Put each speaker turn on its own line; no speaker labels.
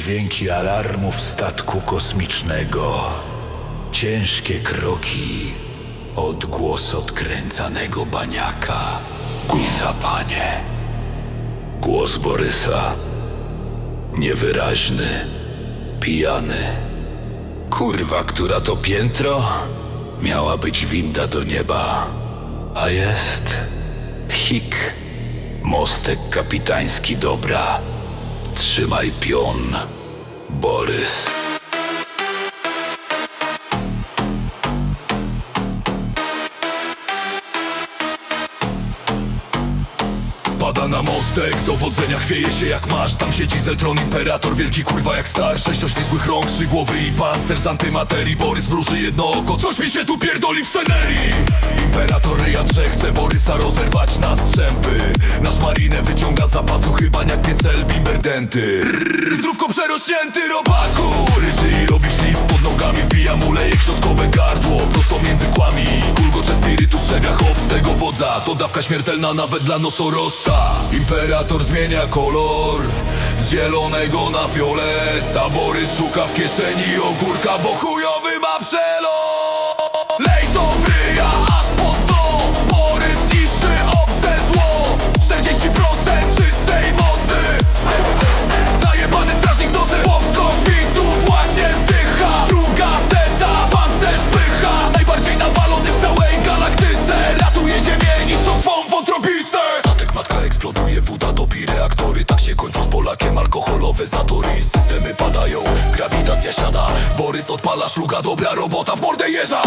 Dźwięki alarmów statku kosmicznego. Ciężkie kroki. Odgłos odkręcanego baniaka. I sapanie. Głos Borysa. Niewyraźny. Pijany. Kurwa, która to piętro? Miała być winda do nieba. A jest... Hik. Mostek kapitański dobra. Trzymaj pion, Borys.
Wpada na mostek, dowodzenia chwieje się jak masz Tam siedzi Zeltron Imperator, wielki kurwa jak star. Sześć oślizgłych rąk, trzy głowy i pancerz z antymaterii. Borys mruży jedno oko, coś mi się tu pierdoli w scenerii. Imperator ryja drze, chce Borysa rozerwać zapasu chyba jak piecel bimberdenty Zdrówko przerośnięty robaku! Ryczy i robi ślizg pod nogami Wbija mu lejek środkowe gardło Prosto między kłami. Kulgocze spirytus w trzewiach obcego wodza To dawka śmiertelna nawet dla nosorożca. Imperator zmienia kolor Z zielonego na fiolet A Borys szuka w kieszeni ogórka Bo chujowy alkoholowe zatory Systemy padają, grawitacja siada. Borys odpala szluga, dobra robota w mordę jeża